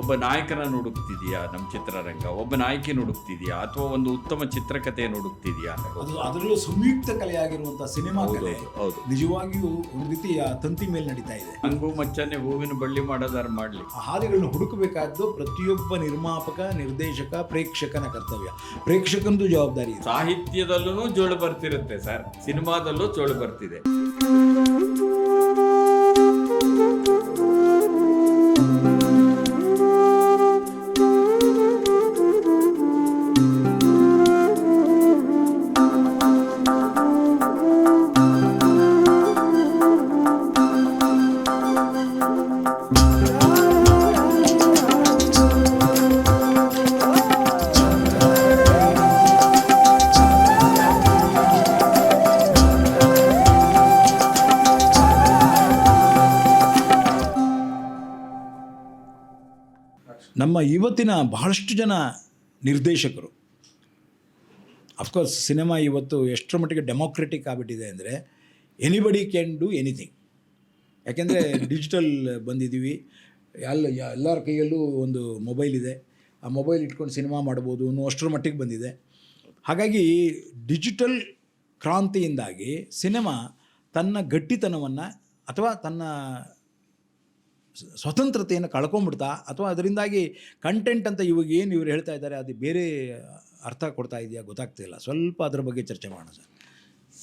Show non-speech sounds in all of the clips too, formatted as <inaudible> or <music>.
ಒಬ್ಬ ನಾಯಕನನ್ನು ಹುಡುಕ್ತಿದೆಯಾ ನಮ್ಮ ಚಿತ್ರರಂಗ. ಒಬ್ಬ ನಾಯಕಿನ ಹುಡುಕ್ತಿದೆಯಾ ಅಥವಾ ಒಂದು ಉತ್ತಮ ಚಿತ್ರಕಥೆಯನ್ನು ಹುಡುಕ್ತಿದೆಯಾ ಅದು ಅದರಲ್ಲೂ ಸಂಯುಕ್ತ ಕಲೆಯಾಗಿರುವಂತಹ ಸಿನಿಮಾ ಕಲೆ. ಹೌದು, ನಿಜವಾಗಿಯೂ ಒಂದು ರೀತಿಯ ತಂತಿ ಮೇಲೆ ನಡೀತಾ ಇದೆ. ಹಂಗು ಮಚ್ಚನೆ ಹೂವಿನ ಬಳ್ಳಿ ಮಾಡೋದಾರು ಮಾಡ್ಲಿ. ಆ ಹಾದಿಗಳನ್ನು ಹುಡುಕಬೇಕಾದ್ದು ಪ್ರತಿಯೊಬ್ಬ ನಿರ್ಮಾಪಕ ನಿರ್ದೇಶಕ ಪ್ರೇಕ್ಷಕನ ಕರ್ತವ್ಯ. ಪ್ರೇಕ್ಷಕನದು ಜವಾಬ್ದಾರಿ ಸಾಹಿತ್ಯದಲ್ಲೂ ಜೋಳು ಬರ್ತಿರುತ್ತೆ ಸರ್. ಸಿನಿಮಾದಲ್ಲೂ ಜೋಳು ಬರ್ತಿದೆ. ಇವತ್ತಿನ ಬಹಳಷ್ಟು ಜನ ನಿರ್ದೇಶಕರು. ಅಫ್ಕೋರ್ಸ್ ಸಿನಿಮಾ ಇವತ್ತು ಎಷ್ಟರ ಮಟ್ಟಿಗೆ ಡೆಮೋಕ್ರೆಟಿಕ್ ಆಗಿಬಿಟ್ಟಿದೆ ಅಂದರೆ ಎನಿಬಡಿ ಕ್ಯಾನ್ ಡೂ ಎನಿಥಿಂಗ್ ಯಾಕೆಂದರೆ ಡಿಜಿಟಲ್ ಬಂದಿದ್ದೀವಿ. ಎಲ್ಲ, ಎಲ್ಲರ ಕೈಯಲ್ಲೂ ಒಂದು ಮೊಬೈಲ್ ಇದೆ. ಆ ಮೊಬೈಲ್ ಇಟ್ಕೊಂಡು ಸಿನಿಮಾ ಮಾಡ್ಬೋದು ಅನ್ನೋ ಅಷ್ಟರ ಮಟ್ಟಿಗೆ ಬಂದಿದೆ. ಹಾಗಾಗಿ ಡಿಜಿಟಲ್ ಕ್ರಾಂತಿಯಿಂದಾಗಿ ಸಿನಿಮಾ ತನ್ನ ಗಟ್ಟಿತನವನ್ನು ಅಥವಾ ತನ್ನ ಸ್ವತಂತ್ರತೆಯನ್ನು ಕಳ್ಕೊಂಡ್ಬಿಡ್ತಾ ಅಥವಾ ಅದರಿಂದಾಗಿ ಕಂಟೆಂಟ್ ಅಂತ ಇವಾಗ ಏನು ಇವ್ರು ಹೇಳ್ತಾ ಇದ್ದಾರೆ ಅದು ಬೇರೆ ಅರ್ಥ ಕೊಡ್ತಾ ಇದೆಯಾ ಗೊತ್ತಾಗ್ತಿಲ್ಲ ಸ್ವಲ್ಪ ಅದ್ರ ಬಗ್ಗೆ ಚರ್ಚೆ ಮಾಡೋಣ ಸರ್.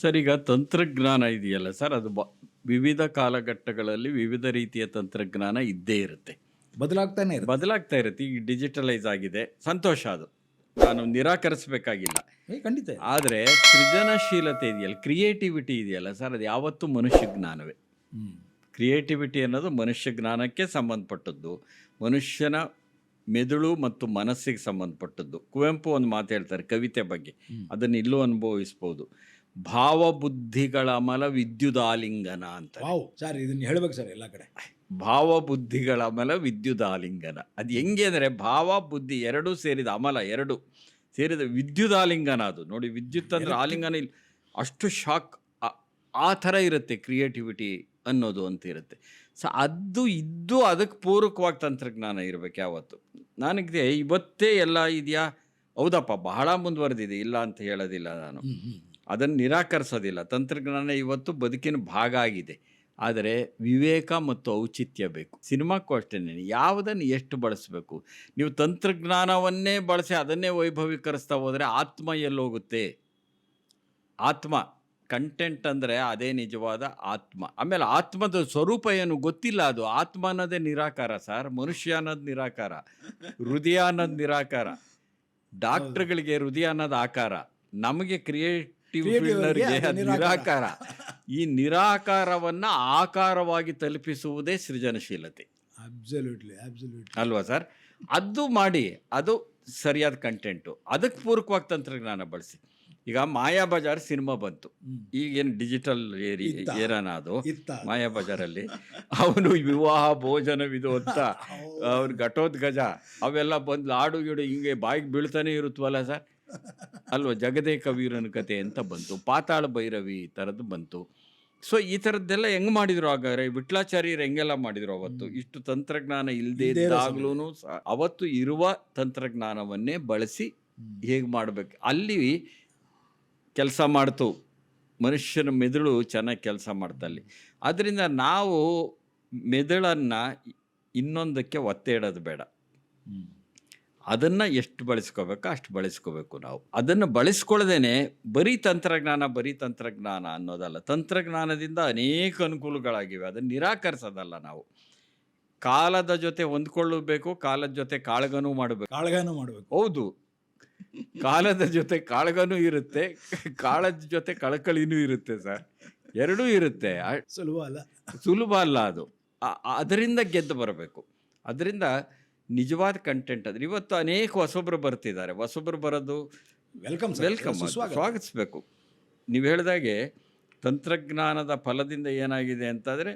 ಸರ್ ಈಗ ತಂತ್ರಜ್ಞಾನ ಇದೆಯಲ್ಲ ಸರ್ ಅದು ಬ ವಿವಿಧ ಕಾಲಘಟ್ಟಗಳಲ್ಲಿ ವಿವಿಧ ರೀತಿಯ ತಂತ್ರಜ್ಞಾನ ಇದ್ದೇ ಇರುತ್ತೆ. ಬದಲಾಗ್ತಾನೆ ಇರುತ್ತೆ. ಬದಲಾಗ್ತಾ ಇರುತ್ತೆ. ಈಗ ಡಿಜಿಟಲೈಸ್ ಆಗಿದೆ. ಸಂತೋಷ ಅದು. ನಾನು ನಿರಾಕರಿಸಬೇಕಾಗಿಲ್ಲ. ಏ ಖಂಡಿತ. ಆದರೆ ಸೃಜನಶೀಲತೆ ಇದೆಯಲ್ಲ ಕ್ರಿಯೇಟಿವಿಟಿ ಇದೆಯಲ್ಲ ಸರ್ ಅದು ಯಾವತ್ತೂ ಮನುಷ್ಯ ಜ್ಞಾನವೇ. ಕ್ರಿಯೇಟಿವಿಟಿ ಅನ್ನೋದು ಮನುಷ್ಯ ಜ್ಞಾನಕ್ಕೆ ಸಂಬಂಧಪಟ್ಟದ್ದು ಮನುಷ್ಯನ ಮೆದುಳು ಮತ್ತು ಮನಸ್ಸಿಗೆ ಸಂಬಂಧಪಟ್ಟದ್ದು. ಕುವೆಂಪು ಒಂದು ಮಾತು ಹೇಳ್ತಾರೆ ಕವಿತೆ ಬಗ್ಗೆ. ಅದನ್ನು ಇಲ್ಲೂ ಅನುಭವಿಸ್ಬೋದು. ಭಾವಬುದ್ಧಿಗಳ ಅಮಲ ವಿದ್ಯುದಾಲಿಂಗನ ಅಂತ ಸರ್ ಇದನ್ನ ಹೇಳ್ಬೇಕು ಸರ್ ಎಲ್ಲ ಕಡೆ. ಭಾವಬುದ್ಧಿಗಳ ಅಮಲ ವಿದ್ಯುದಾಲಿಂಗನ. ಅದು ಹೆಂಗೆ ಅಂದರೆ ಭಾವ ಬುದ್ಧಿ ಎರಡೂ ಸೇರಿದ ಅಮಲ ಎರಡು ಸೇರಿದ ವಿದ್ಯುದಾಲಿಂಗನ ಅದು. ನೋಡಿ ವಿದ್ಯುತ್ ಅಂದರೆ ಆಲಿಂಗನ ಇಲ್ಲ. ಅಷ್ಟು ಶಾಕ್ ಆ ಥರ ಇರುತ್ತೆ ಕ್ರಿಯೇಟಿವಿಟಿ ಅನ್ನೋದು ಅಂತ ಇರುತ್ತೆ. ಸೊ ಅದು ಇದ್ದು ಅದಕ್ಕೆ ಪೂರಕವಾಗಿ ತಂತ್ರಜ್ಞಾನ ಇರಬೇಕು ಯಾವತ್ತು. ನನಗೆ ಇವತ್ತೇ ಎಲ್ಲ ಇದೆಯಾ? ಹೌದಪ್ಪ ಬಹಳ ಮುಂದುವರೆದಿದೆ ಇಲ್ಲ ಅಂತ ಹೇಳೋದಿಲ್ಲ ನಾನು. ಅದನ್ನು ನಿರಾಕರಿಸೋದಿಲ್ಲ. ತಂತ್ರಜ್ಞಾನ ಇವತ್ತು ಬದುಕಿನ ಭಾಗ ಆಗಿದೆ. ಆದರೆ ವಿವೇಕ ಮತ್ತು ಔಚಿತ್ಯ ಬೇಕು. ಸಿನಿಮಾಕ್ಕೂ ಅಷ್ಟೇ ಯಾವುದನ್ನು ಎಷ್ಟು ಬಳಸಬೇಕು? ನೀವು ತಂತ್ರಜ್ಞಾನವನ್ನೇ ಬಳಸಿ ಅದನ್ನೇ ವೈಭವೀಕರಿಸ್ತಾ ಹೋದರೆ ಆತ್ಮ ಎಲ್ಲೋಗುತ್ತೆ. ಆತ್ಮ. ಕಂಟೆಂಟ್ ಅಂದರೆ ಅದೇ ನಿಜವಾದ ಆತ್ಮ. ಆಮೇಲೆ ಆತ್ಮದ ಸ್ವರೂಪ ಏನು ಗೊತ್ತಿಲ್ಲ ಅದು. ಆತ್ಮ ಅನ್ನೋದೇ ನಿರಾಕಾರ ಸರ್. ಮನುಷ್ಯ ಅನ್ನೋದು ನಿರಾಕಾರ. ಹೃದಯ ಅನ್ನೋದು ನಿರಾಕಾರ. ಡಾಕ್ಟರ್ಗಳಿಗೆ ಹೃದಯ ಅನ್ನೋದು ಆಕಾರ. ನಮಗೆ ಕ್ರಿಯೇಟಿವ್ ಅದು ನಿರಾಕಾರ. ಈ ನಿರಾಕಾರವನ್ನು ಆಕಾರವಾಗಿ ತಲುಪಿಸುವುದೇ ಸೃಜನಶೀಲತೆ. ಅಬ್ಸಲ್ಯೂಟ್ಲಿ ಅಬ್ಸಲ್ಯೂಟ್ಲಿ ಅಲ್ವಾ ಸರ್? ಅದು ಮಾಡಿ ಅದು ಸರಿಯಾದ ಕಂಟೆಂಟು ಅದಕ್ಕೆ ಪೂರಕವಾಗಿ ತಂತ್ರಜ್ಞಾನ ಬಳಸಿ. ಈಗ ಮಾಯಾ ಬಜಾರ್ ಸಿನಿಮಾ ಬಂತು. ಈಗೇನು ಡಿಜಿಟಲ್ ಏರಿ. ಏರಾನ ಅದು ಮಾಯಾ ಬಜಾರಲ್ಲಿ. <laughs> ಅವನು ವಿವಾಹ ಭೋಜನವಿದು ಅಂತ. ಅವ್ನು ಘಟೋದ್ಗಜ ಅವೆಲ್ಲ ಬಂದು ಲಾಡು ಗಿಡು ಹಿಂಗೆ ಬಾಯಿಗೆ ಬೀಳ್ತಾನೆ ಇರುತ್ತವಲ್ಲ ಸರ್? <laughs> ಅಲ್ವಾ? ಜಗದೇ ಕವೀರನ ಕತೆ ಅಂತ ಬಂತು. ಪಾತಾಳ ಭೈರವಿ ಥರದ್ದು ಬಂತು. ಸೊ ಈ ಥರದ್ದೆಲ್ಲ ಹೆಂಗೆ ಮಾಡಿದ್ರು ಹಾಗಾದ್ರೆ? ವಿಟ್ಲಾಚಾರ್ಯರು ಹೆಂಗೆಲ್ಲ ಮಾಡಿದ್ರು ಅವತ್ತು? ಇಷ್ಟು ತಂತ್ರಜ್ಞಾನ ಇಲ್ಲದೆ ಇದ್ದಾಗ್ಲೂ ಅವತ್ತು ಇರುವ ತಂತ್ರಜ್ಞಾನವನ್ನೇ ಬಳಸಿ ಹೇಗೆ ಮಾಡಬೇಕು? ಅಲ್ಲಿ ಕೆಲಸ ಮಾಡ್ತು. ಮನುಷ್ಯನ ಮೆದುಳು ಚೆನ್ನಾಗಿ ಕೆಲಸ ಮಾಡ್ತಲ್ಲಿ. ಅದರಿಂದ ನಾವು ಮೆದುಳನ್ನು ಇನ್ನೊಂದಕ್ಕೆ ಒತ್ತೆ ಇಡೋದು ಬೇಡ. ಅದನ್ನು ಎಷ್ಟು ಬಳಸ್ಕೋಬೇಕೋ ಅಷ್ಟು ಬಳಸ್ಕೋಬೇಕು ನಾವು. ಅದನ್ನು ಬಳಸ್ಕೊಳ್ಳದೇನೆ ಬರೀ ತಂತ್ರಜ್ಞಾನ ಬರೀ ತಂತ್ರಜ್ಞಾನ ಅನ್ನೋದಲ್ಲ. ತಂತ್ರಜ್ಞಾನದಿಂದ ಅನೇಕ ಅನುಕೂಲಗಳಾಗಿವೆ. ಅದನ್ನು ನಿರಾಕರಿಸೋದಲ್ಲ ನಾವು. ಕಾಲದ ಜೊತೆ ಹೊಂದ್ಕೊಳ್ಳಬೇಕು ಕಾಲದ ಜೊತೆ ಕಾಳಗನೂ ಮಾಡಬೇಕು. ಕಾಳಗನೂ ಮಾಡಬೇಕು. ಹೌದು. ಕಾಲದ ಜೊತೆ ಕಾಳಗನೂ ಇರುತ್ತೆ ಕಾಳದ ಜೊತೆ ಕಳಕಳಿನೂ ಇರುತ್ತೆ ಸರ್. ಎರಡೂ ಇರುತ್ತೆ. ಸುಲಭ ಅಲ್ಲ. ಸುಲಭ ಅಲ್ಲ ಅದು. ಅದರಿಂದ ಗೆದ್ದು ಬರಬೇಕು. ಅದರಿಂದ ನಿಜವಾದ ಕಂಟೆಂಟ್ ಅಂದ್ರೆ ಇವತ್ತು ಅನೇಕ ಹೊಸೊಬ್ಬರು ಬರ್ತಿದ್ದಾರೆ. ಹೊಸೊಬ್ಬರು ಬರೋದು ವೆಲ್ಕಮ್ ವೆಲ್ಕಮ್ ಸ್ವಾಗತಿಸಬೇಕು. ನೀವು ಹೇಳಿದಾಗೆ ತಂತ್ರಜ್ಞಾನದ ಫಲದಿಂದ ಏನಾಗಿದೆ ಅಂತಂದರೆ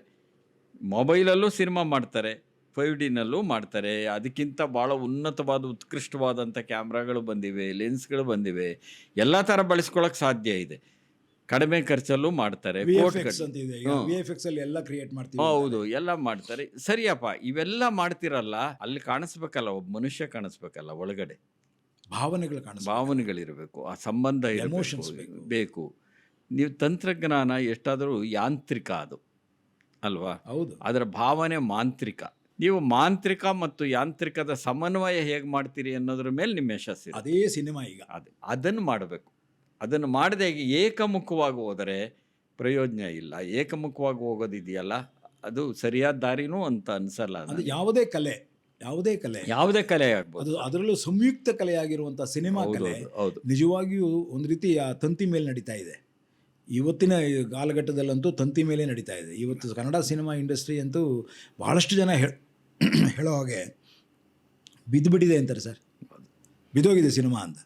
ಮೊಬೈಲಲ್ಲೂ ಸಿನಿಮಾ ಮಾಡ್ತಾರೆ. ಫೈವ್ ಡಿನಲ್ಲೂ ಮಾಡ್ತಾರೆ. ಅದಕ್ಕಿಂತ ಭಾಳ ಉನ್ನತವಾದ ಉತ್ಕೃಷ್ಟವಾದಂಥ ಕ್ಯಾಮ್ರಾಗಳು ಬಂದಿವೆ ಲೆನ್ಸ್ಗಳು ಬಂದಿವೆ. ಎಲ್ಲ ಥರ ಬಳಸ್ಕೊಳಕ್ಕೆ ಸಾಧ್ಯ ಇದೆ. ಕಡಿಮೆ ಖರ್ಚಲ್ಲೂ ಮಾಡ್ತಾರೆ ಎಲ್ಲ ಕ್ರಿಯೇಟ್ ಮಾಡ್ತೀವಿ. ಹೌದು ಎಲ್ಲ ಮಾಡ್ತಾರೆ. ಸರಿಯಪ್ಪ ಇವೆಲ್ಲ ಮಾಡ್ತಿರಲ್ಲ ಅಲ್ಲಿ ಕಾಣಿಸ್ಬೇಕಲ್ಲ ಒಬ್ಬ ಮನುಷ್ಯ ಕಾಣಿಸ್ಬೇಕಲ್ಲ ಒಳಗಡೆ. ಭಾವನೆಗಳು ಕಾಣ ಭಾವನೆಗಳಿರಬೇಕು ಆ ಸಂಬಂಧ ಬೇಕು. ಬೇಕು. ನೀವು ತಂತ್ರಜ್ಞಾನ ಎಷ್ಟಾದರೂ ಯಾಂತ್ರಿಕ ಅದು ಅಲ್ವಾ? ಹೌದು. ಅದರ ಭಾವನೆ ಮಾಂತ್ರಿಕ. ನೀವು ಮಾಂತ್ರಿಕ ಮತ್ತು ಯಾಂತ್ರಿಕದ ಸಮನ್ವಯ ಹೇಗೆ ಮಾಡ್ತೀರಿ ಅನ್ನೋದ್ರ ಮೇಲೆ ನಿಮ್ಮ ಯಶಸ್ಸು ಅದೇ ಸಿನಿಮಾ ಈಗ. ಅದು ಅದನ್ನು ಮಾಡಬೇಕು. ಅದನ್ನು ಮಾಡದೆ ಏಕಮುಖವಾಗಿ ಹೋದರೆ ಪ್ರಯೋಜನ ಇಲ್ಲ. ಏಕಮುಖವಾಗಿ ಹೋಗೋದಿದೆಯಲ್ಲ ಅದು ಸರಿಯಾದ ದಾರಿನೂ ಅಂತ ಅನ್ಸಲ್ಲ ಅದು ಯಾವುದೇ ಕಲೆ ಯಾವುದೇ ಕಲೆ. ಯಾವುದೇ ಕಲೆ ಆಗ್ಬೋದು. ಅದು ಅದರಲ್ಲೂ ಸಂಯುಕ್ತ ಕಲೆಯಾಗಿರುವಂಥ ಸಿನಿಮಾ ಕಲೆ ಹೌದು, ನಿಜವಾಗಿಯೂ ಒಂದು ರೀತಿ ಆ ತಂತಿ ಮೇಲೆ ನಡೀತಾ ಇದೆ. ಇವತ್ತಿನ ಕಾಲಘಟ್ಟದಲ್ಲಂತೂ ತಂತಿ ಮೇಲೆ ನಡೀತಾ ಇದೆ. ಇವತ್ತು ಕನ್ನಡ ಸಿನಿಮಾ ಇಂಡಸ್ಟ್ರಿ ಅಂತೂ ಬಹಳಷ್ಟು ಜನ ಹೇಳ್ <clears throat> ಹೇಳೋ ಹಾಗೆ ಬಿದ್ದುಬಿಟ್ಟಿದೆ ಅಂತಾರೆ ಸರ್. ಬಿದ್ದೋಗಿದೆ ಸಿನಿಮಾ ಅಂತ.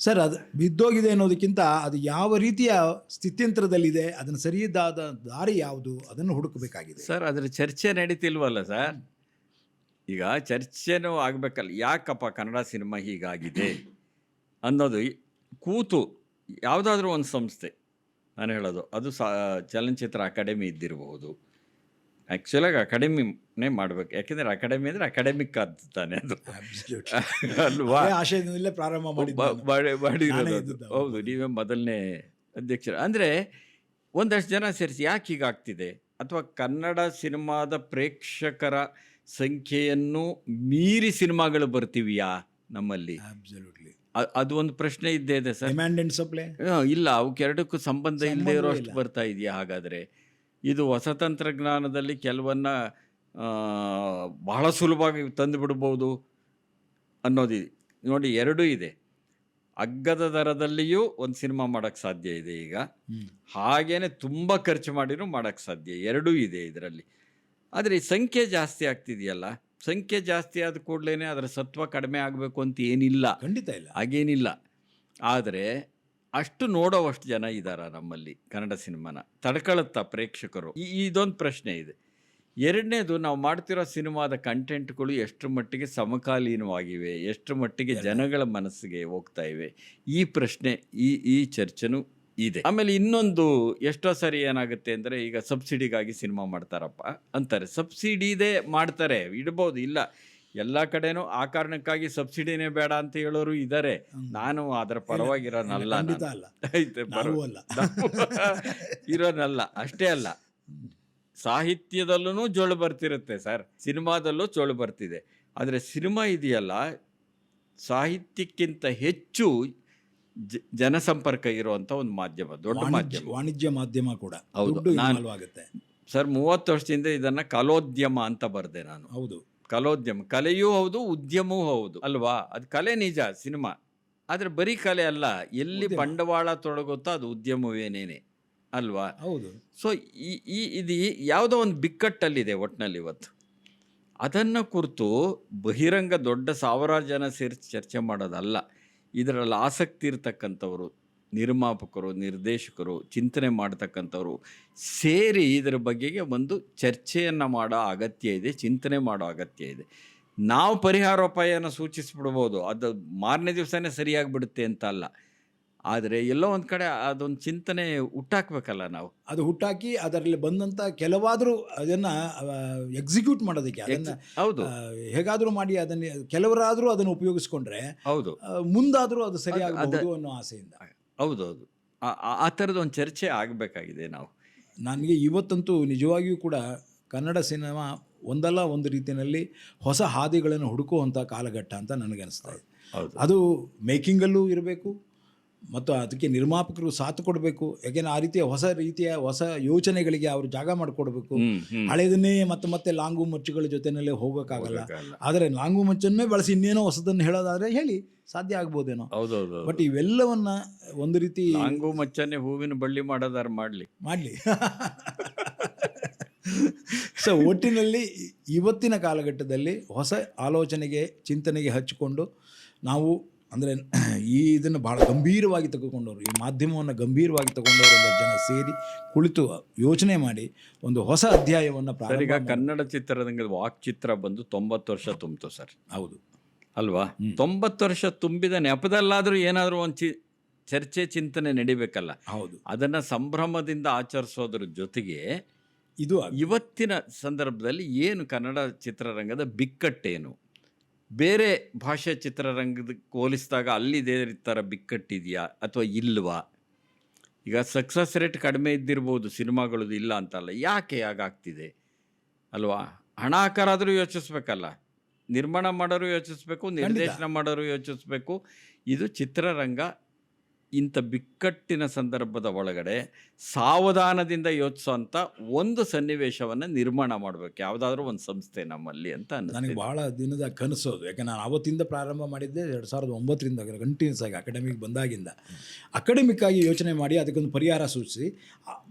ಸರ್ ಅದು ಬಿದ್ದೋಗಿದೆ ಅನ್ನೋದಕ್ಕಿಂತ ಅದು ಯಾವ ರೀತಿಯ ಸ್ಥಿತ್ಯಂತರದಲ್ಲಿದೆ ಅದನ್ನು ಸರಿಯಾದ ದಾರಿ ಯಾವುದು ಅದನ್ನು ಹುಡುಕಬೇಕಾಗಿದೆ. ಸರ್ ಅದರ ಚರ್ಚೆ ನಡೀತಿಲ್ವಲ್ಲ ಸರ್? ಈಗ ಚರ್ಚೆನೂ ಆಗಬೇಕಲ್ಲ ಯಾಕಪ್ಪ ಕನ್ನಡ ಸಿನಿಮಾ ಹೀಗಾಗಿದೆ ಅನ್ನೋದು ಕೂತು ಯಾವುದಾದ್ರೂ ಒಂದು ಸಂಸ್ಥೆ ನಾನು ಹೇಳೋದು ಅದು ಸಾ ಚಲನಚಿತ್ರ ಅಕಾಡೆಮಿ ಇದ್ದಿರಬಹುದು ಆ್ಯಕ್ಚುಲಾಗಿ ಅಕಾಡೆಮಿನೇ ಮಾಡಬೇಕು. ಯಾಕೆಂದರೆ ಅಕಾಡೆಮಿ ಅಂದರೆ ಅಕಾಡೆಮಿಕ್ ಅದು. ತಾನೆ ಅದು. ಅಲ್ವಾ ಪ್ರಾರಂಭ ಮಾಡಿ- ಮಾಡಿರೋದು. ಹೌದು. ನೀವೇ ಮೊದಲನೇ ಅಧ್ಯಕ್ಷರು. ಅಂದರೆ ಒಂದಷ್ಟು ಜನ ಸೇರಿಸಿ ಯಾಕೆ ಹೀಗಾಗ್ತಿದೆ ಅಥವಾ ಕನ್ನಡ ಸಿನಿಮಾದ ಪ್ರೇಕ್ಷಕರ ಸಂಖ್ಯೆಯನ್ನು ಮೀರಿ ಸಿನಿಮಾಗಳು ಬರ್ತೀವ್ಯಾ ನಮ್ಮಲ್ಲಿ. ಅದು ಒಂದು ಪ್ರಶ್ನೆ ಇದ್ದೇ ಇದೆ ಸರ್. ಇಲ್ಲ ಅವಕ್ಕೆ ಎರಡಕ್ಕೂ ಸಂಬಂಧ ಇಲ್ಲದೆ ಇರೋಷ್ಟು ಬರ್ತಾ ಇದೆಯಾ ಹಾಗಾದರೆ? ಇದು ಹೊಸ ತಂತ್ರಜ್ಞಾನದಲ್ಲಿ ಕೆಲವನ್ನ ಬಹಳ ಸುಲಭವಾಗಿ ತಂದು ಬಿಡ್ಬೋದು ಅನ್ನೋದು ನೋಡಿ ಎರಡೂ ಇದೆ. ಅಗ್ಗದ ದರದಲ್ಲಿಯೂ ಒಂದು ಸಿನಿಮಾ ಮಾಡೋಕ್ಕೆ ಸಾಧ್ಯ ಇದೆ ಈಗ. ಹಾಗೇನೆ ತುಂಬ ಖರ್ಚು ಮಾಡಿನೂ ಮಾಡೋಕ್ಕೆ ಸಾಧ್ಯ. ಎರಡೂ ಇದೆ ಇದರಲ್ಲಿ. ಆದರೆ ಸಂಖ್ಯೆ ಜಾಸ್ತಿ ಆಗ್ತಿದೆಯಲ್ಲ? ಸಂಖ್ಯೆ ಜಾಸ್ತಿ ಆದ ಕೂಡಲೇ ಅದರ ಸತ್ವ ಕಡಿಮೆ ಆಗಬೇಕು ಅಂತ ಏನಿಲ್ಲ. ಖಂಡಿತ ಇಲ್ಲ. ಹಾಗೇನಿಲ್ಲ. ಆದರೆ ಅಷ್ಟು ನೋಡೋವಷ್ಟು ಜನ ಇದ್ದಾರ ನಮ್ಮಲ್ಲಿ ಕನ್ನಡ ಸಿನಿಮಾನ. ತಡ್ಕೊಳುತ್ತಾ ಪ್ರೇಕ್ಷಕರು. ಈ ಇದೊಂದು ಪ್ರಶ್ನೆ ಇದೆ. ಎರಡನೇದು ನಾವು ಮಾಡ್ತಿರೋ ಸಿನಿಮಾದ ಕಂಟೆಂಟ್ಗಳು ಎಷ್ಟರ ಮಟ್ಟಿಗೆ ಸಮಕಾಲೀನವಾಗಿವೆ ಎಷ್ಟರ ಮಟ್ಟಿಗೆ ಜನಗಳ ಮನಸ್ಸಿಗೆ ಹೋಗ್ತಾ ಇವೆ. ಈ ಪ್ರಶ್ನೆ ಈ ಈ ಚರ್ಚೆನೂ ಇದೆ. ಆಮೇಲೆ ಇನ್ನೊಂದು ಎಷ್ಟೋ ಸರಿ ಏನಾಗುತ್ತೆ ಅಂದರೆ ಈಗ ಸಬ್ಸಿಡಿಗಾಗಿ ಸಿನಿಮಾ ಮಾಡ್ತಾರಪ್ಪ ಅಂತಾರೆ. ಸಬ್ಸಿಡಿದೇ ಮಾಡ್ತಾರೆ. ಇಡ್ಬೋದು ಇಲ್ಲ. ಎಲ್ಲ ಕಡೆನೂ ಆ ಕಾರಣಕ್ಕಾಗಿ ಸಬ್ಸಿಡಿನೇ ಬೇಡ ಅಂತ ಹೇಳೋರು ಇದಾರೆ. ನಾನು ಅದರ ಪರವಾಗಿರೋನಲ್ಲ <laughs> <laughs> ಇರೋನಲ್ಲ ಅಷ್ಟೇ ಅಲ್ಲ. ಸಾಹಿತ್ಯದಲ್ಲೂ ಜೋಳು ಬರ್ತಿರುತ್ತೆ ಸರ್. ಸಿನಿಮಾದಲ್ಲೂ ಜೋಳು ಬರ್ತಿದೆ. ಆದರೆ ಸಿನಿಮಾ ಇದೆಯಲ್ಲ ಸಾಹಿತ್ಯಕ್ಕಿಂತ ಹೆಚ್ಚು ಜ- ಜನಸಂಪರ್ಕ ಇರುವಂತ ಒಂದು ಮಾಧ್ಯಮ ದೊಡ್ಡ ಮಾಧ್ಯಮ. ವಾಣಿಜ್ಯ ಮಾಧ್ಯಮ ಕೂಡ. ಹೌದು, ನಾನು- ಸರ್ ಮೂವತ್ತು ವರ್ಷದಿಂದ ಇದನ್ನ ಕಲೋದ್ಯಮ ಅಂತ ಬರ್ದೆ ನಾನು. ಹೌದು. ಕಲೋದ್ಯಮ. ಕಲೆಯೂ ಹೌದು ಉದ್ಯಮವೂ ಹೌದು. ಅಲ್ವಾ? ಅದು ಕಲೆ ನಿಜ ಸಿನಿಮಾ. ಆದರೆ ಬರೀ ಕಲೆ ಅಲ್ಲ ಎಲ್ಲಿ ಬಂಡವಾಳ ತೊಡಗುತ್ತೋ ಅದು ಉದ್ಯಮವೇನೇನೆ. ಅಲ್ವಾ? ಹೌದು. ಸೊ ಈ ಈ ಇದು ಯಾವುದೋ ಒಂದು ಬಿಕ್ಕಟ್ಟಲ್ಲಿದೆ ಒಟ್ಟಿನಲ್ಲಿ ಇವತ್ತು. ಅದನ್ನು ಕುರಿತು ಬಹಿರಂಗ ದೊಡ್ಡ ಸಾವಿರಾರು ಜನ ಸೇರಿ ಚರ್ಚೆ ಮಾಡೋದಲ್ಲ. ಇದರಲ್ಲಿ ಆಸಕ್ತಿ ಇರ್ತಕ್ಕಂಥವ್ರು. ನಿರ್ಮಾಪಕರು ನಿರ್ದೇಶಕರು ಚಿಂತನೆ ಮಾಡ್ತಕ್ಕಂಥವ್ರು ಸೇರಿ ಇದರ ಬಗ್ಗೆಗೆ ಒಂದು ಚರ್ಚೆಯನ್ನು ಮಾಡೋ ಅಗತ್ಯ ಇದೆ ಚಿಂತನೆ ಮಾಡೋ ಅಗತ್ಯ ಇದೆ. ನಾವು ಪರಿಹಾರೋಪಾಯನ ಸೂಚಿಸಿಬಿಡ್ಬೋದು. ಅದು ಮಾರನೇ ದಿವಸನೇ ಸರಿಯಾಗಿ ಬಿಡುತ್ತೆ ಅಂತ ಅಲ್ಲ. ಆದರೆ ಎಲ್ಲೋ ಒಂದು ಕಡೆ ಅದೊಂದು ಚಿಂತನೆ ಹುಟ್ಟಾಕ್ಬೇಕಲ್ಲ ನಾವು. ಅದು ಹುಟ್ಟಾಕಿ ಅದರಲ್ಲಿ ಬಂದಂಥ ಕೆಲವಾದರೂ ಅದನ್ನು ಎಕ್ಸಿಕ್ಯೂಟ್ ಮಾಡೋದಕ್ಕೆ ಅದನ್ನ ಹೌದು. ಹೇಗಾದರೂ ಹೇಗಾದ್ರೂ ಮಾಡಿ ಅದನ್ನು ಕೆಲವರಾದರೂ ಅದನ್ನು ಉಪಯೋಗಿಸ್ಕೊಂಡ್ರೆ ಹೌದು. ಮುಂದಾದರೂ ಅದು ಸರಿಯಾಗಬಹುದು ಅನ್ನೋ ಆಸೆಯಿಂದ. ಹೌದೌದು. ಆ- ಆ- ಆ ಥರದ ಒಂದು ಚರ್ಚೆ ಆಗಬೇಕಾಗಿದೆ ನಾವು. ನನಗೆ ಇವತ್ತಂತೂ ನಿಜವಾಗಿಯೂ ಕೂಡ ಕನ್ನಡ ಸಿನಿಮಾ ಒಂದಲ್ಲ ಒಂದು ರೀತಿಯಲ್ಲಿ ಹೊಸ ಹಾದಿಗಳನ್ನು ಹುಡುಕುವಂಥ ಕಾಲಘಟ್ಟ ಅಂತ ನನಗನ್ನಿಸ್ತಾ ಇದೆ. ಹೌದು. ಅದು ಮೇಕಿಂಗಲ್ಲೂ ಇರಬೇಕು ಮತ್ತು ಅದಕ್ಕೆ ನಿರ್ಮಾಪಕರು ಸಾಥ್ ಕೊಡಬೇಕು. ಯಾಕೆಂದ್ರೆ ಆ ರೀತಿಯ ಹೊಸ ರೀತಿಯ ಹೊಸ ಯೋಚನೆಗಳಿಗೆ ಅವರು ಜಾಗ ಮಾಡಿಕೊಡ್ಬೇಕು. ಹಳೆಯದನ್ನೇ ಮತ್ತೆ ಮತ್ತೆ ಲಾಂಗು ಮಚ್ಚುಗಳ ಜೊತೆಯಲ್ಲೇ ಹೋಗೋಕ್ಕಾಗಲ್ಲ. ಹೋಗಕ್ಕಾಗಲ್ಲ. ಆದರೆ ಲಾಂಗು ಮಚ್ಚನ್ನೇ ಬಳಸಿ ಇನ್ನೇನೋ ಹೊಸದನ್ನು ಹೇಳೋದಾದರೆ ಹೇಳಿ. ಸಾಧ್ಯ ಆಗ್ಬೋದೇನೋ. ಹೌದೌದು ಬಟ್ ಇವೆಲ್ಲವನ್ನ ಒಂದು ರೀತಿ ಹಂಗು ಮಚ್ಚನೆ ಹೂವಿನ ಬಳ್ಳಿ ಮಾಡೋದಾರ ಮಾಡ್ಲಿ. ಮಾಡಲಿ. ಸೊ ಒಟ್ಟಿನಲ್ಲಿ ಇವತ್ತಿನ ಕಾಲಘಟ್ಟದಲ್ಲಿ ಹೊಸ ಆಲೋಚನೆಗೆ ಚಿಂತನೆಗೆ ಹಚ್ಚಿಕೊಂಡು ನಾವು ಅಂದರೆ ಈ ಇದನ್ನು ಭಾಳ ಗಂಭೀರವಾಗಿ ತೆಗೆದುಕೊಂಡವರು ಈ ಮಾಧ್ಯಮವನ್ನು ಗಂಭೀರವಾಗಿ ತಗೊಂಡವರು ಜನ ಸೇರಿ ಕುಳಿತು ಯೋಚನೆ ಮಾಡಿ ಒಂದು ಹೊಸ ಅಧ್ಯಾಯವನ್ನು ಈಗ ಕನ್ನಡ ಚಿತ್ರರಂಗದ ವಾಕ್ ಚಿತ್ರ ಬಂದು ತೊಂಬತ್ತು ವರ್ಷ ತುಂಬಿತು ಸರ್. ಹೌದು. ಅಲ್ವಾ? ತೊಂಬತ್ತು ವರ್ಷ ತುಂಬಿದ ನೆಪದಲ್ಲಾದರೂ ಏನಾದರೂ ಒಂದು ಚಿ ಚರ್ಚೆ ಚಿಂತನೆ ನಡಿಬೇಕಲ್ಲ. ಹೌದು. ಅದನ್ನು ಸಂಭ್ರಮದಿಂದ ಆಚರಿಸೋದ್ರ ಜೊತೆಗೆ ಇದು ಇವತ್ತಿನ ಸಂದರ್ಭದಲ್ಲಿ ಏನು ಕನ್ನಡ ಚಿತ್ರರಂಗದ ಬಿಕ್ಕಟ್ಟೇನು? ಬೇರೆ ಭಾಷೆ ಚಿತ್ರರಂಗದ ಹೋಲಿಸಿದಾಗ ಅಲ್ಲಿದೇ ಥರ ಬಿಕ್ಕಟ್ಟಿದೆಯಾ ಅಥವಾ ಇಲ್ವಾ? ಈಗ ಸಕ್ಸಸ್ ರೇಟ್ ಕಡಿಮೆ ಇದ್ದಿರ್ಬೋದು ಸಿನಿಮಾಗಳದ್ದು ಇಲ್ಲ ಅಂತಲ್ಲ ಯಾಕೆ ಹಾಗಾಗ್ತಿದೆ? ಅಲ್ವಾ? ಹಣ ಆದರೂ ಯೋಚಿಸ್ಬೇಕಲ್ಲ. ನಿರ್ಮಾಣ ಮಾಡೋರು ಯೋಚಿಸಬೇಕು ನಿರ್ದೇಶನ ಮಾಡೋರು ಯೋಚಿಸಬೇಕು. ಇದು ಚಿತ್ರರಂಗ ಇಂಥ ಬಿಕ್ಕಟ್ಟಿನ ಸಂದರ್ಭದ ಒಳಗಡೆ ಸಾವಧಾನದಿಂದ ಯೋಚಿಸೋಂಥ ಒಂದು ಸನ್ನಿವೇಶವನ್ನು ನಿರ್ಮಾಣ ಮಾಡಬೇಕು. ಯಾವುದಾದ್ರೂ ಒಂದು ಸಂಸ್ಥೆ ನಮ್ಮಲ್ಲಿ ಅಂತ ನನಗೆ ಭಾಳ ಬಹಳ ದಿನದ ಕನಸೋದು ಯಾಕೆ ನಾನು ಅವತ್ತಿಂದ ಪ್ರಾರಂಭ ಮಾಡಿದ್ದೆ ಎರಡು ಸಾವಿರದ ಒಂಬತ್ತರಿಂದ ಕಂಟಿನ್ಯೂಸ್ ಆಗಿ ಅಕಾಡೆಮಿಕ್ ಬಂದಾಗಿಂದ. ಅಕಾಡೆಮಿಕ್ ಆಗಿ ಯೋಚನೆ ಮಾಡಿ ಅದಕ್ಕೊಂದು ಪರಿಹಾರ ಸೂಚಿಸಿ.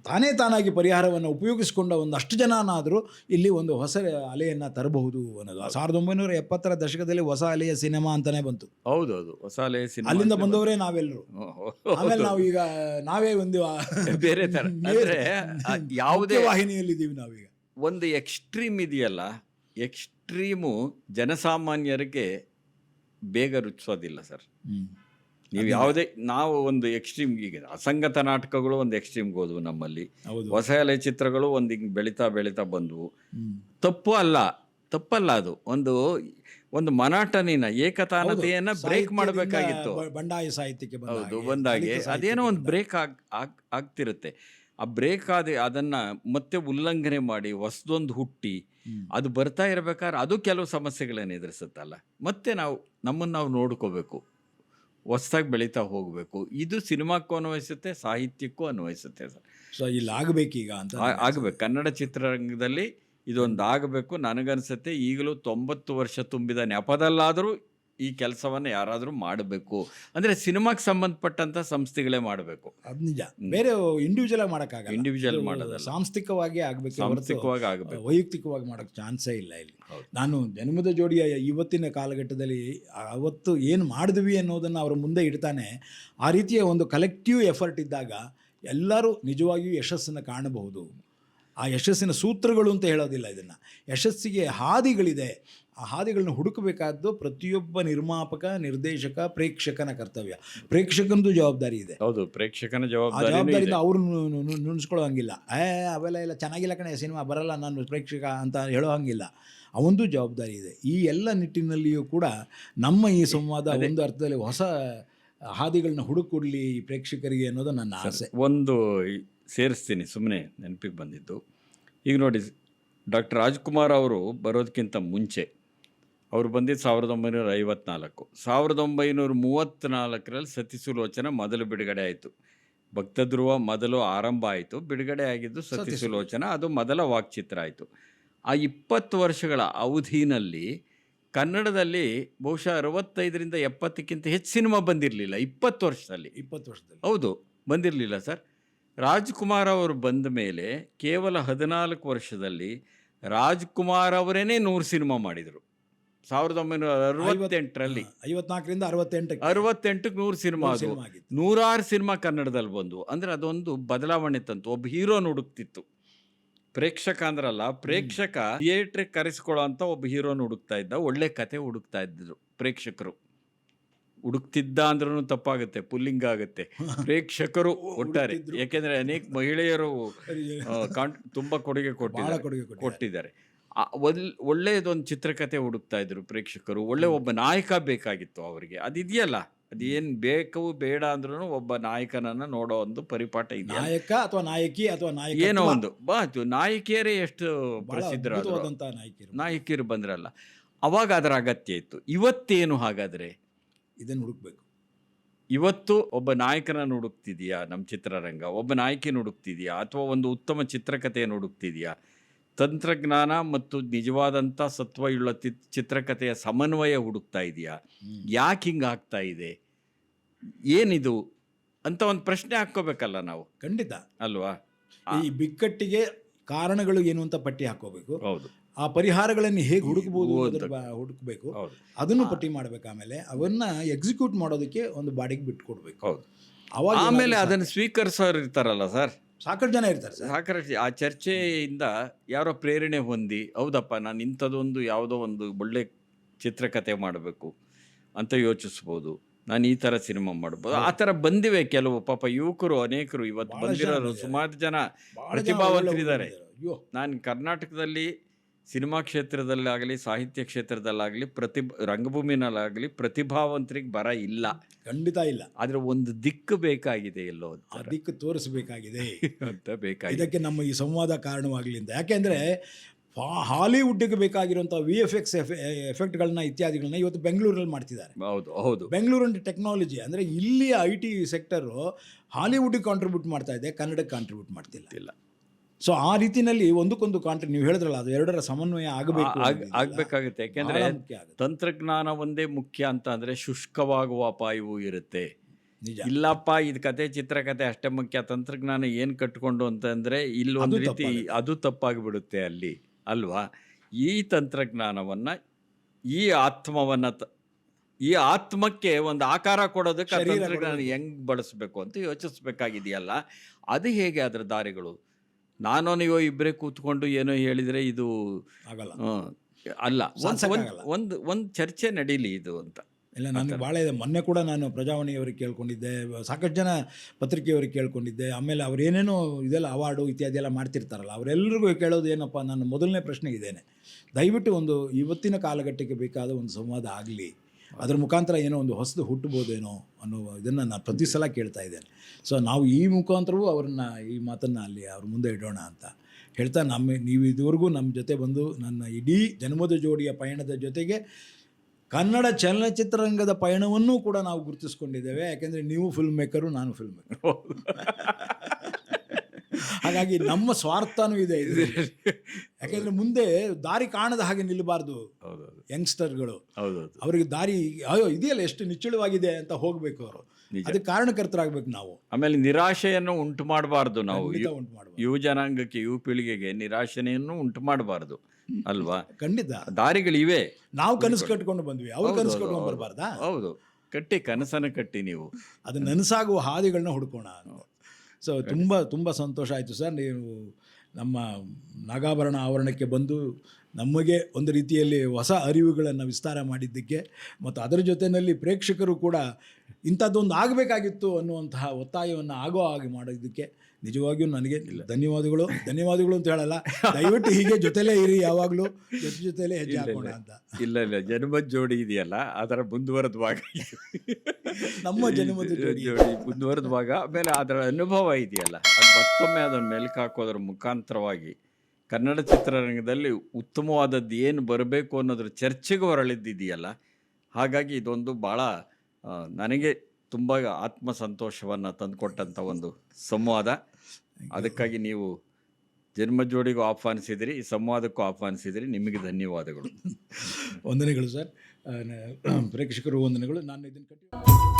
ತಾನೇ ತಾನಾಗಿ ಪರಿಹಾರವನ್ನು ಉಪಯೋಗಿಸಿಕೊಂಡ ಒಂದಷ್ಟು ಜನನಾದರೂ ಇಲ್ಲಿ ಒಂದು ಹೊಸ ಅಲೆಯನ್ನು ತರಬಹುದು ಅನ್ನೋದು. ಸಾವಿರದ ಒಂಬೈನೂರ ಎಪ್ಪತ್ತರ ದಶಕದಲ್ಲಿ ಹೊಸ ಅಲೆಯ ಸಿನಿಮಾ ಅಂತಲೇ ಬಂತು. ಹೌದೌದು. ಹೊಸ ಅಲೆಯ ಸಿನಿಮಾ ಅಲ್ಲಿಂದ ಬಂದವರೇ ನಾವೆಲ್ಲರೂ. ಆಮೇಲೆ ನಾವು ಈಗ ನಾವೇ ಒಂದು ಬೇರೆ ತರ. ಅಂದ್ರೆ ಯಾವುದೇ ವಾಹಿನಿಯಲ್ಲಿದ್ದೀವಿ ನಾವೀಗ. ಒಂದು ಎಕ್ಸ್ಟ್ರೀಮ್ ಇದೆಯಲ್ಲ ಎಕ್ಸ್ಟ್ರೀಮು ಜನಸಾಮಾನ್ಯರಿಗೆ ಬೇಗ ರುಚಿಸೋದಿಲ್ಲ ಸರ್. ನೀವು ಯಾವುದೇ ನಾವು ಒಂದು ಎಕ್ಸ್ಟ್ರೀಮ್ ಈಗ ಅಸಂಗತ ನಾಟಕಗಳು ಒಂದು ಎಕ್ಸ್ಟ್ರೀಮ್ಗೆ ಹೋದವು ನಮ್ಮಲ್ಲಿ. ಹೊಸ ಎಲೆ ಚಿತ್ರಗಳು ಒಂದು ಹಿಂಗೆ ಬೆಳೀತಾ ಬೆಳೀತಾ ಬಂದವು. ತಪ್ಪು ಅಲ್ಲ ತಪ್ಪಲ್ಲ ಅದು. ಒಂದು ಒಂದು ಮನಾಟನಿನ ಏಕತಾನತೆಯನ್ನ ಬ್ರೇಕ್ ಮಾಡಬೇಕಾಗಿತ್ತು. ಬಂಡಾಯ ಸಾಹಿತ್ಯಕ್ಕೆ ಹೌದು ಬಂದಾಗೆ. ಅದೇನೋ ಒಂದು ಬ್ರೇಕ್ ಆಗ್ ಆಗ್ ಆಗ್ತಿರುತ್ತೆ. ಆ ಬ್ರೇಕ್ ಆದ ಅದನ್ನ ಮತ್ತೆ ಉಲ್ಲಂಘನೆ ಮಾಡಿ ಹೊಸದೊಂದು ಹುಟ್ಟಿ ಅದು ಬರ್ತಾ ಇರಬೇಕಾದ್ರೆ ಅದು ಕೆಲವು ಸಮಸ್ಯೆಗಳನ್ನು ಎದುರಿಸುತ್ತಲ್ಲ. ಮತ್ತೆ ನಾವು ನಮ್ಮನ್ನು ನಾವು ನೋಡ್ಕೋಬೇಕು. ಹೊಸ್ದಾಗಿ ಬೆಳೀತಾ ಹೋಗಬೇಕು. ಇದು ಸಿನಿಮಾಕ್ಕೂ ಅನ್ವಯಿಸುತ್ತೆ ಸಾಹಿತ್ಯಕ್ಕೂ ಅನ್ವಯಿಸುತ್ತೆ ಸರ್. ಸೊ ಇಲ್ಲಿ ಆಗಬೇಕೀಗ ಅಂತ ಆಗ್ಬೇಕು. ಕನ್ನಡ ಚಿತ್ರರಂಗದಲ್ಲಿ ಇದೊಂದು ಆಗಬೇಕು. ನನಗನ್ಸುತ್ತೆ ಈಗಲೂ ತೊಂಬತ್ತು ವರ್ಷ ತುಂಬಿದ ನೆಪದಲ್ಲಾದರೂ ಈ ಕೆಲಸವನ್ನು ಯಾರಾದರೂ ಮಾಡಬೇಕು. ಅಂದರೆ ಸಿನಿಮಾಕ್ಕೆ ಸಂಬಂಧಪಟ್ಟಂಥ ಸಂಸ್ಥೆಗಳೇ ಮಾಡಬೇಕು. ಅದು ನಿಜ. ಬೇರೆ ಇಂಡಿವಿಜುವಲ್ ಮಾಡೋಕ್ಕಾಗ ಇಂಡಿವಿಜುವಲ್ ಮಾಡೋದು. ಸಾಂಸ್ಥಿಕವಾಗಿ ಆಗಬೇಕು ಸಾಂಸ್ಥಿಕವಾಗಿ ಆಗಬೇಕು. ವೈಯಕ್ತಿಕವಾಗಿ ಮಾಡೋಕ್ಕೆ ಚಾನ್ಸೇ ಇಲ್ಲ ಇಲ್ಲಿ. ನಾನು ಜನ್ಮದ ಜೋಡಿಯ ಇವತ್ತಿನ ಕಾಲಘಟ್ಟದಲ್ಲಿ ಅವತ್ತು ಏನು ಮಾಡಿದ್ವಿ ಅನ್ನೋದನ್ನು ಅವರ ಮುಂದೆ ಇಡ್ತಾನೆ. ಆ ರೀತಿಯ ಒಂದು ಕಲೆಕ್ಟಿವ್ ಎಫರ್ಟ್ ಇದ್ದಾಗ ಎಲ್ಲರೂ ನಿಜವಾಗಿಯೂ ಯಶಸ್ಸನ್ನು ಕಾಣಬಹುದು. ಆ ಯಶಸ್ಸಿನ ಸೂತ್ರಗಳು ಅಂತ ಹೇಳೋದಿಲ್ಲ ಇದನ್ನು. ಯಶಸ್ಸಿಗೆ ಹಾದಿಗಳಿದೆ. ಆ ಹಾದಿಗಳನ್ನು ಹುಡುಕಬೇಕಾದ್ದು ಪ್ರತಿಯೊಬ್ಬ ನಿರ್ಮಾಪಕ ನಿರ್ದೇಶಕ ಪ್ರೇಕ್ಷಕನ ಕರ್ತವ್ಯ. ಪ್ರೇಕ್ಷಕನದು ಜವಾಬ್ದಾರಿ ಇದೆ. ಹೌದು ಪ್ರೇಕ್ಷಕನ ಜವಾಬ್ದಾರಿ ಜವಾಬ್ದಾರಿ ಜವಾಬ್ದಾರಿಯಿಂದ ಅವ್ರು ನುಣಿಸ್ಕೊಳ್ಳೋ ಹಂಗಿಲ್ಲ ಏ ಅವೆಲ್ಲ ಇಲ್ಲ ಚೆನ್ನಾಗಿಲ್ಲ ಕಣೆ ಸಿನಿಮಾ ಬರಲ್ಲ ನಾನು ಪ್ರೇಕ್ಷಕ ಅಂತ ಹೇಳೋ ಹಂಗಿಲ್ಲ ಅವಂದು ಜವಾಬ್ದಾರಿ ಇದೆ. ಈ ಎಲ್ಲ ನಿಟ್ಟಿನಲ್ಲಿಯೂ ಕೂಡ ನಮ್ಮ ಈ ಸಂವಾದ ಒಂದು ಅರ್ಥದಲ್ಲಿ ಹೊಸ ಹಾದಿಗಳನ್ನ ಹುಡುಕೊಡ್ಲಿ ಪ್ರೇಕ್ಷಕರಿಗೆ ಅನ್ನೋದು ನನ್ನ ಆಸೆ. ಒಂದು ಸೇರಿಸ್ತೀನಿ ಸುಮ್ಮನೆ ನೆನಪಿಗೆ ಬಂದಿದ್ದು. ಈಗ ನೋಡಿ ಡಾಕ್ಟರ್ ರಾಜ್ಕುಮಾರ್ ಅವರು ಬರೋದಕ್ಕಿಂತ ಮುಂಚೆ ಅವರು ಬಂದಿದ್ದು ಸಾವಿರದ ಒಂಬೈನೂರ ಐವತ್ನಾಲ್ಕು. ಸಾವಿರದ ಒಂಬೈನೂರ ಮೂವತ್ತ್ನಾಲ್ಕರಲ್ಲಿ ಸತಿಸುಲೋಚನ ಮೊದಲು ಬಿಡುಗಡೆ ಆಯಿತು. ಭಕ್ತಧ್ರುವ ಮೊದಲು ಆರಂಭ ಆಯಿತು ಬಿಡುಗಡೆ ಆಗಿದ್ದು ಸತಿಸುಲೋಚನ ಅದು ಮೊದಲ ವಾಕ್ಚಿತ್ರ ಆಯಿತು. ಆ ಇಪ್ಪತ್ತು ವರ್ಷಗಳ ಅವಧಿನಲ್ಲಿ ಕನ್ನಡದಲ್ಲಿ ಬಹುಶಃ ಅರವತ್ತೈದರಿಂದ ಎಪ್ಪತ್ತಕ್ಕಿಂತ ಹೆಚ್ಚು ಸಿನಿಮಾ ಬಂದಿರಲಿಲ್ಲ ಇಪ್ಪತ್ತು ವರ್ಷದಲ್ಲಿ. ಇಪ್ಪತ್ತು ವರ್ಷದಲ್ಲಿ. ಹೌದು ಬಂದಿರಲಿಲ್ಲ ಸರ್. ರಾಜ್ಕುಮಾರ್ ಅವರು ಬಂದ ಮೇಲೆ ಕೇವಲ ಹದಿನಾಲ್ಕು ವರ್ಷದಲ್ಲಿ ರಾಜ್ಕುಮಾರ್ ಅವರೇನೆ ನೂರು ಸಿನಿಮಾ ಮಾಡಿದರು. ಸಾವಿರದ ಒಂಬೈನೂರ ಅರವತ್ತೆಂಟರಲ್ಲಿ ಐವತ್ನಾಲ್ಕರಿಂದ ಅರವತ್ತೆಂಟು ಅರವತ್ತೆಂಟಕ್ಕೆ ನೂರು ಸಿನಿಮಾ ಅದು ನೂರಾರು ಸಿನಿಮಾ ಕನ್ನಡದಲ್ಲಿ ಬಂದು ಅಂದರೆ ಅದೊಂದು ಬದಲಾವಣೆ ತಂತು. ಒಬ್ಬ ಹೀರೋನ ಹುಡುಕ್ತಿತ್ತು. ಪ್ರೇಕ್ಷಕ ಅಂದ್ರಲ್ಲ ಪ್ರೇಕ್ಷಕ ಥಿಯೇಟ್ರಿಗೆ ಕರೆಸ್ಕೊಳ್ಳೋ ಅಂತ ಒಬ್ಬ ಹೀರೋನ ಹುಡುಕ್ತಾ ಇದ್ದ ಒಳ್ಳೆ ಕತೆ ಹುಡುಕ್ತಾ ಇದ್ದರು ಪ್ರೇಕ್ಷಕರು. ಹುಡುಕ್ತಿದ್ದ ಅಂದ್ರೂ ತಪ್ಪಾಗುತ್ತೆ ಪುಲ್ಲಿಂಗ್ ಆಗುತ್ತೆ. ಪ್ರೇಕ್ಷಕರು <laughs> ಒಟ್ಟಾರೆ. ಯಾಕೆಂದ್ರೆ ಅನೇಕ ಮಹಿಳೆಯರು <laughs> ತುಂಬಾ ಕೊಡುಗೆ ಕೊಟ್ಟಿದ್ದಾರೆ. ಕೊಟ್ಟಿದ್ದಾರೆ. ಒಲ್- ಒಳ್ಳೆಯದೊಂದು ಚಿತ್ರಕಥೆ ಹುಡುಕ್ತಾ ಇದ್ರು ಪ್ರೇಕ್ಷಕರು. ಒಳ್ಳೆ ಒಬ್ಬ ನಾಯಕ ಬೇಕಾಗಿತ್ತು ಅವರಿಗೆ. ಅದಿದೆಯಲ್ಲ ಅದೇನು ಬೇಕು ಬೇಡ ಅಂದ್ರೂ ಒಬ್ಬ ನಾಯಕನನ್ನ ನೋಡೋ ಒಂದು ಪರಿಪಾಠ ಇದೆ ನಾಯಕ ಅಥವಾ ನಾಯಕಿ ಅಥವಾ ನಾಯಕ ಏನೋ ಒಂದು ಬಾತು ನಾಯಕಿಯರೇ ಎಷ್ಟು ಪ್ರಸಿದ್ಧರಾದ ನಾಯಕಿಯರು ಬಂದ್ರಲ್ಲ. ಅವಾಗ ಅದರ ಅಗತ್ಯ ಇತ್ತು. ಇವತ್ತೇನು ಹಾಗಾದ್ರೆ ಇದನ್ನು ಹುಡುಕ್ಬೇಕು. ಇವತ್ತು ಒಬ್ಬ ನಾಯಕನ ಹುಡುಕ್ತಿದೆಯಾ ನಮ್ಮ ಚಿತ್ರರಂಗ? ಒಬ್ಬ ನಾಯಕಿನ ಹುಡುಕ್ತಿದೆಯಾ? ಅಥವಾ ಒಂದು ಉತ್ತಮ ಚಿತ್ರಕಥೆಯನ್ನು ಹುಡುಕ್ತಿದೆಯಾ? ತಂತ್ರಜ್ಞಾನ ಮತ್ತು ನಿಜವಾದಂಥ ಸತ್ವಯುಳ್ಳ ತಿ- ಚಿತ್ರಕಥೆಯ ಸಮನ್ವಯ ಹುಡುಕ್ತಾ ಇದೆಯಾ? ಯಾಕೆ ಹಿಂಗೆ ಆಗ್ತಾ ಇದೆ? ಏನಿದು? ಅಂತ ಒಂದು ಪ್ರಶ್ನೆ ಹಾಕ್ಕೋಬೇಕಲ್ಲ ನಾವು? ಖಂಡಿತ. ಅಲ್ವಾ? ಈ ಬಿಕ್ಕಟ್ಟಿಗೆ ಕಾರಣಗಳು ಏನು ಅಂತ ಪಟ್ಟಿ ಹಾಕೋಬೇಕು ಹೌದು. ಆ ಪರಿಹಾರಗಳನ್ನು ಹೇಗೆ ಹುಡುಕಬಹುದು. ಹುಡುಕಬೇಕು. ಹೌದು. ಅದನ್ನು ಪಟ್ಟಿ ಮಾಡ್ಬೇಕು ಆಮೇಲೆ ಅವನ್ನ ಎಕ್ಸಿಕ್ಯೂಟ್ ಮಾಡೋದಕ್ಕೆ ಒಂದು ಬಾಡಿಗೆ ಬಿಟ್ಟು ಕೊಡ್ಬೇಕು ಹೌದು. ಅವಾಗ ಆಮೇಲೆ ಅದನ್ನು ಸ್ವೀಕರಿಸೋರು ಇರ್ತಾರಲ್ಲ ಸರ್ ಸಾಕಷ್ಟು ಜನ ಇರ್ತಾರೆ ಸರ್ ಸಾಕಷ್ಟು ಆ ಚರ್ಚೆಯಿಂದ ಯಾರೋ ಪ್ರೇರಣೆ ಹೊಂದಿ ಹೌದಪ್ಪ ನಾನು ಇಂಥದ್ದೊಂದು ಯಾವುದೋ ಒಂದು ಒಳ್ಳೆ ಚಿತ್ರಕಥೆ ಮಾಡಬೇಕು ಅಂತ ಯೋಚಿಸ್ಬೋದು. ನಾನು ಈ ಥರ ಸಿನಿಮಾ ಮಾಡ್ಬೋದು. ಆ ಥರ ಬಂದಿವೆ ಕೆಲವು ಪಾಪ ಯುವಕರು ಅನೇಕರು. ಇವತ್ತು ಬಂದಿರೋರು ಸುಮಾರು ಜನ ಪ್ರತಿಭಾವಂತರಿದ್ದಾರೆ. ಅಯ್ಯೋ. ನಾನು ಕರ್ನಾಟಕದಲ್ಲಿ ಸಿನಿಮಾ ಕ್ಷೇತ್ರದಲ್ಲಾಗಲಿ ಸಾಹಿತ್ಯ ಕ್ಷೇತ್ರದಲ್ಲಾಗಲಿ ಪ್ರತಿಭ ರಂಗಭೂಮಿನಲ್ಲಾಗಲಿ ಪ್ರತಿಭಾವಂತರಿಗೆ ಬರ ಇಲ್ಲ. ಖಂಡಿತ ಇಲ್ಲ. ಆದರೆ ಒಂದು ದಿಕ್ಕು ಬೇಕಾಗಿದೆ ಎಲ್ಲೋ ಆ ದಿಕ್ಕು ತೋರಿಸಬೇಕಾಗಿದೆ. <laughs> ಅಂತ ಬೇಕಾಗಿದೆ. ಇದಕ್ಕೆ ನಮ್ಮ ಈ ಸಂವಾದ ಕಾರಣವಾಗಲಿ ಅಂತ ಯಾಕೆಂದರೆ ಹಾಲಿವುಡ್ಗೆ ಬೇಕಾಗಿರುವಂಥ ವಿ ಎಫ್ ಎಕ್ಸ್ ಎಫೆಕ್ಟ್ಗಳನ್ನ ಇತ್ಯಾದಿಗಳನ್ನ ಇವತ್ತು ಬೆಂಗಳೂರಲ್ಲಿ ಮಾಡ್ತಿದ್ದಾರೆ. ಹೌದು ಹೌದು. ಬೆಂಗಳೂರಿನ ಟೆಕ್ನಾಲಜಿ ಅಂದರೆ ಇಲ್ಲಿ ಐ ಟಿ ಸೆಕ್ಟರು ಹಾಲಿವುಡ್ಗೆ ಕಾಂಟ್ರಿಬ್ಯೂಟ್ ಮಾಡ್ತಾ ಇದೆ ಕನ್ನಡಕ್ಕೆ ಕಾಂಟ್ರಿಬ್ಯೂಟ್ ಮಾಡ್ತಿಲ್ಲ. ಇಲ್ಲ. ಸೊ ಆ ರೀತಿಯಲ್ಲಿ ಒಂದಕ್ಕೊಂದು ಕಾಂಟ್ರಿ ನೀವು ಹೇಳಿದ್ರಲ್ಲ ಅದು ಎರಡರ ಸಮನ್ವಯ ಆಗಬೇಕು ಆಗಬೇಕಾಗುತ್ತೆ ಆಗ್- ಆಗ್ಬೇಕಾಗುತ್ತೆ. ಯಾಕೆಂದ್ರೆ ತಂತ್ರಜ್ಞಾನ ಒಂದೇ ಮುಖ್ಯ ಅಂತ ಅಂದ್ರೆ ಶುಷ್ಕವಾಗುವ ಅಪಾಯವೂ ಇರುತ್ತೆ. ಇಲ್ಲಪ್ಪ ಇದು ಕತೆ ಚಿತ್ರಕತೆ ಅಷ್ಟೇ ಮುಖ್ಯ. ತಂತ್ರಜ್ಞಾನ ಏನು ಕಟ್ಕೊಂಡು ಅಂತಂದ್ರೆ ಇಲ್ಲೊಂದು ರೀತಿ ಅದು ತಪ್ಪಾಗಿಬಿಡುತ್ತೆ ಅಲ್ಲಿ ಅಲ್ವಾ? ಈ ತಂತ್ರಜ್ಞಾನವನ್ನ ಈ ಆತ್ಮವನ್ನ ತ- ಈ ಆತ್ಮಕ್ಕೆ ಒಂದು ಆಕಾರ ಕೊಡೋದಕ್ಕೆ ತಂತ್ರಜ್ಞಾನ. ಹೆಂಗ್ ಬಳಸಬೇಕು ಅಂತ ಯೋಚಿಸ್ಬೇಕಾಗಿದೆಯಲ್ಲ ಅದು ಹೇಗೆ ಅದರ ದಾರಿಗಳು? ನಾನು ನೀವು ಇಬ್ಬರೇ ಕೂತ್ಕೊಂಡು ಏನೋ ಹೇಳಿದರೆ ಇದು ಆಗಲ್ಲ. ಅಲ್ಲ ಒಂದು ಒಂದು ಒಂದು ಚರ್ಚೆ ನಡೀಲಿ ಇದು ಅಂತ. ಇಲ್ಲ ನನಗೆ ಭಾಳ ಇದೆ ಮೊನ್ನೆ ಕೂಡ ನಾನು ಪ್ರಜಾವಾಣಿಯವರಿಗೆ ಕೇಳ್ಕೊಂಡಿದ್ದೆ ಸಾಕಷ್ಟು ಜನ ಪತ್ರಿಕೆಯವ್ರಿಗೆ ಕೇಳ್ಕೊಂಡಿದ್ದೆ. ಆಮೇಲೆ ಅವ್ರು ಏನೇನೋ ಇದೆಲ್ಲ ಅವಾರ್ಡು ಇತ್ಯಾದಿ ಎಲ್ಲ ಮಾಡ್ತಿರ್ತಾರಲ್ಲ ಅವರೆಲ್ಲರಿಗೂ ಕೇಳೋದು ಏನಪ್ಪ ನನ್ನ ಮೊದಲನೇ ಪ್ರಶ್ನೆ ಇದೇನೆ ದಯವಿಟ್ಟು ಒಂದು ಇವತ್ತಿನ ಕಾಲಘಟ್ಟಕ್ಕೆ ಬೇಕಾದ ಒಂದು ಸಂವಾದ ಆಗಲಿ. ಅದ್ರ ಮುಖಾಂತರ ಏನೋ ಒಂದು ಹೊಸದು ಹುಟ್ಟಬೋದೇನೋ ಅನ್ನೋ ಇದನ್ನು ನಾನು ಪ್ರತಿ ಸಲ ಕೇಳ್ತಾ ಇದ್ದೇನೆ. ಸೊ ನಾವು ಈ ಮುಖಾಂತರವೂ ಅವ್ರನ್ನ ಈ ಮಾತನ್ನು ಅಲ್ಲಿ ಅವ್ರ ಮುಂದೆ ಇಡೋಣ ಅಂತ ಹೇಳ್ತಾ ನಮ್ಮ ನೀವು ಇದುವರೆಗೂ ನಮ್ಮ ಜೊತೆ ಬಂದು ನನ್ನ ಇಡೀ ಜನ್ಮದ ಜೋಡಿಯ ಪಯಣದ ಜೊತೆಗೆ ಕನ್ನಡ ಚಲನಚಿತ್ರರಂಗದ ಪಯಣವನ್ನೂ ಕೂಡ ನಾವು ಗುರುತಿಸ್ಕೊಂಡಿದ್ದೇವೆ. ಯಾಕೆಂದರೆ ನೀವು ಫಿಲ್ಮ್ ಮೇಕರು ನಾನು ಫಿಲ್ಮ್ ಮೇಕರ್ ಹಾಗಾಗಿ ನಮ್ಮ ಸ್ವಾರ್ಥನೂ ಇದೆ ಯಾಕಂದ್ರೆ ಯಾಕೆಂದ್ರೆ ಮುಂದೆ ದಾರಿ ಕಾಣದ ಹಾಗೆ ನಿಲ್ಲಬಾರ್ದು ಯಂಗ್ಸ್ಟರ್ಗಳು. ಅವ್ರಿಗೆ ದಾರಿ ಅಯ್ಯೋ ಇದೆಯಲ್ಲ ಎಷ್ಟು ನಿಚ್ಚಳವಾಗಿದೆ ಅಂತ ಹೋಗ್ಬೇಕು ಅವರು. ಅದಕ್ಕೆ ಕಾರಣಕರ್ತರಾಗಬೇಕು ನಾವು. ಆಮೇಲೆ ನಿರಾಶೆಯನ್ನು ಉಂಟು ಮಾಡಬಾರ್ದು ನಾವು ಉಂಟು ಯುವ ಜನಾಂಗಕ್ಕೆ ಯುವ ಪೀಳಿಗೆಗೆ ನಿರಾಶೆಯನ್ನು ಉಂಟು ಮಾಡಬಾರ್ದು ಅಲ್ವಾ? ಖಂಡಿತ. ದಾರಿಗಳಿವೆ ನಾವು ಕನಸು ಕಟ್ಕೊಂಡು ಬಂದ್ವಿ. ಅವ್ರು ಕನಸು ಕಟ್ಕೊಂಡು. ಬರಬಾರ್ದಾ? ಹೌದು. ಕಟ್ಟಿ ಕನಸನ್ನು ಕಟ್ಟಿ ನೀವು. ಅದು ನನಸಾಗುವ ಹಾದಿಗಳನ್ನ ಹುಡ್ಕೋಣ ಸೊ ತುಂಬ ತುಂಬ ಸಂತೋಷ ಆಯಿತು ಸರ್. ನೀವು ನಮ್ಮ ನಾಗಾಭರಣ ಆವರಣಕ್ಕೆ ಬಂದು ನಮಗೆ ಒಂದು ರೀತಿಯಲ್ಲಿ ಹೊಸ ಅರಿವುಗಳನ್ನು ವಿಸ್ತಾರ ಮಾಡಿದ್ದಕ್ಕೆ ಮತ್ತು ಅದರ ಜೊತೆಯಲ್ಲಿ ಪ್ರೇಕ್ಷಕರು ಕೂಡ ಇಂಥದ್ದೊಂದು ಆಗಬೇಕಾಗಿತ್ತು ಅನ್ನುವಂತಹ ಒತ್ತಾಯವನ್ನು ಆಗೋ ಹಾಗೆ ಮಾಡೋದಕ್ಕೆ ನಿಜವಾಗಿಯೂ ನನಗೆ ಧನ್ಯವಾದಗಳು. ಧನ್ಯವಾದಗಳು ಅಂತ ಹೇಳಲ್ಲ. ದಯವಿಟ್ಟು ಹೀಗೆ ಜೊತೆಲೇ ಇರಿ ಯಾವಾಗಲೂ. ಜೊತೆ ಜೊತೆಲೇ ಹೆಜ್ಜೆ ಹಾಕೋಣ ಅಂತ. ಇಲ್ಲ ಇಲ್ಲ. ಜನ್ಮದ ಜೋಡಿ ಇದೆಯಲ್ಲ ಅದರ ಮುಂದುವರೆದ ಭಾಗ. ನಮ್ಮ ಜನ್ಮದ ಜೋಡಿ. ಜೋಡಿ ಮುಂದುವರೆದ ಭಾಗ. ಆಮೇಲೆ ಅದರ ಅನುಭವ ಇದೆಯಲ್ಲ ಅದು ಮತ್ತೊಮ್ಮೆ ಅದನ್ನು ಮೆಲುಕು ಹಾಕೋದ್ರ ಮುಖಾಂತರವಾಗಿ. ಕನ್ನಡ ಚಿತ್ರರಂಗದಲ್ಲಿ ಉತ್ತಮವಾದದ್ದು ಏನು ಬರಬೇಕು ಅನ್ನೋದ್ರ ಚರ್ಚೆಗೆ ಹೊರಳಿದ್ದಿದೆಯಲ್ಲ ಹಾಗಾಗಿ ಇದೊಂದು ಭಾಳ ನನಗೆ ತುಂಬ ಆತ್ಮ ಸಂತೋಷವನ್ನು ತಂದುಕೊಟ್ಟಂಥ ಒಂದು ಸಂವಾದ. ಅದಕ್ಕಾಗಿ ನೀವು ಜನ್ಮ ಜೋಡಿಗೂ ಆಹ್ವಾನಿಸಿದಿರಿ ಈ ಸಂವಾದಕ್ಕೂ ಆಹ್ವಾನಿಸಿದಿರಿ. ನಿಮಗೆ ಧನ್ಯವಾದಗಳು. <laughs> ವಂದನೆಗಳು ಸರ್. ಪ್ರೇಕ್ಷಕರು ವಂದನೆಗಳು. ನಾನು ಇದನ್ನು ಕಟ್ಟಿ